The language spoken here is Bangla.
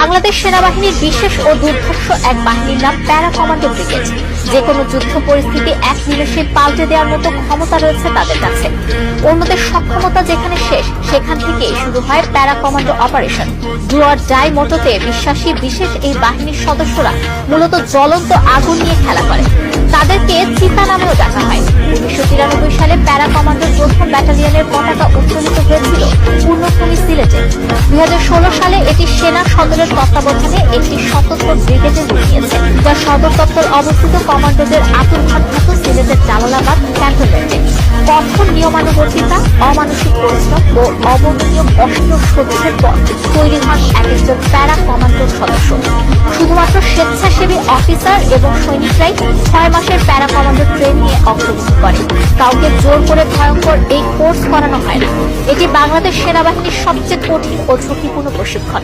বাংলাদেশ সেনাবাহিনীর বিশেষ ও দুর্ধর্ষ এক বাহিনীর নাম প্যারা কমান্ডো ব্রিগেড। যে কোনো যুদ্ধ পরিস্থিতি এক নিমেষে পাল্টে দেওয়ার মতো ক্ষমতা রয়েছে তাদের কাছে। অন্যদের সক্ষমতা যেখানে শেষ, সেখান থেকে শুরু হয় para commando operation. Do or die মোটোতে বিশ্বাসী বিশেষ এই বাহিনীর সদস্যরা মূলত জ্বলন্ত আগুন নিয়ে খেলা করে। তাদেরকে চিতা নামেও ডাকা হয়। উনিশশো তিরানব্বই সালে প্যারা কমান্ডোর প্রথম ব্যাটালিয়নের পতাকা উত্তোলিত হয়েছিল। দুই সালে এটি সেনা সদরের তত্ত্বাবধানে একটি সতর্ক ব্রিগেডে নিয়েছে যার সদর দপ্তর অবস্থিত কমান্ডোদের আতুরঘাট সিলেটের জালালাবাদ ক্যান্টনমেন্টে। কঠোর নিয়মানুবর্তিতা, অমানসিক পরিশ্রম ও অবনীয় কষ্ট সহ্যের পর তৈরি হন এক একজন প্যারা কমান্ডোর সদস্য। স্বেচ্ছাসেবী অফিসার এবং সৈনিকরাই ছয় মাসের প্যারা কমান্ডো ট্রেন নিয়ে অংশগ্রহণ করে। কাউকে জোর করে ভয়ঙ্কর এই কোর্স করানো হয় এটি বাংলাদেশ সেনাবাহিনীর সবচেয়ে কঠিন ও ঝুঁকিপূর্ণ প্রশিক্ষণ।